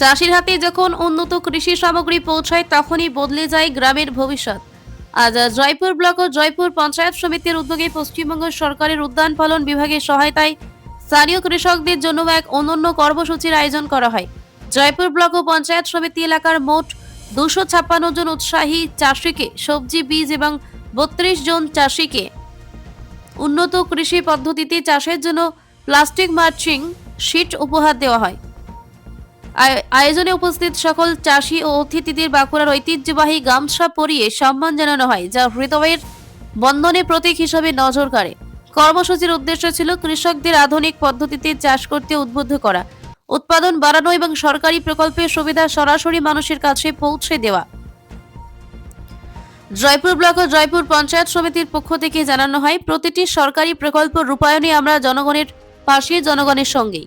চাষির হাতে যখন উন্নত কৃষি সামগ্রী পৌঁছায়, তখনই বদলে যায় গ্রামের ভবিষ্যৎ। আজ জয়পুর ব্লক ও জয়পুর পঞ্চায়েত সমিতির উদ্যোগে পশ্চিমবঙ্গ সরকারের উদ্যান পালন বিভাগের সহায়তায় স্থানীয় কৃষকদের জন্য এক অনন্য কর্মসূচির আয়োজন করা হয়। জয়পুর ব্লক ও পঞ্চায়েত সমিতি এলাকার মোট দুশো ছাপ্পান্ন জন উৎসাহী চাষিকে সবজি, বীজ এবং বত্রিশ জন চাষিকে উন্নত কৃষি পদ্ধতিতে চাষের জন্য প্লাস্টিক মার্চিং শিট উপহার দেওয়া হয়। আয়োজনে উপস্থিত সকল চাষি ও অতিথিদের বাঁকুড়ার ঐতিহ্যবাহী গামছা পরিয়ে সম্মান জানানো হয়, যা হৃদয়ের বন্ধনে প্রতীক হিসাবে নজর কাড়ে। কর্মসূচির উদ্দেশ্য ছিল কৃষকদের আধুনিক পদ্ধতিতে চাষ করতে উদ্বুদ্ধ করা। উৎপাদন বাড়ানো এবং সরকারি প্রকল্পের সুবিধা সরাসরি মানুষের কাছে পৌঁছে দেওয়া। জয়পুর ব্লক ও জয়পুর পঞ্চায়েত সমিতির পক্ষ থেকে জানানো হয়, প্রতিটি সরকারি প্রকল্প রূপায়ণে আমরা জনগণের পাশে, জনগণের সঙ্গেই।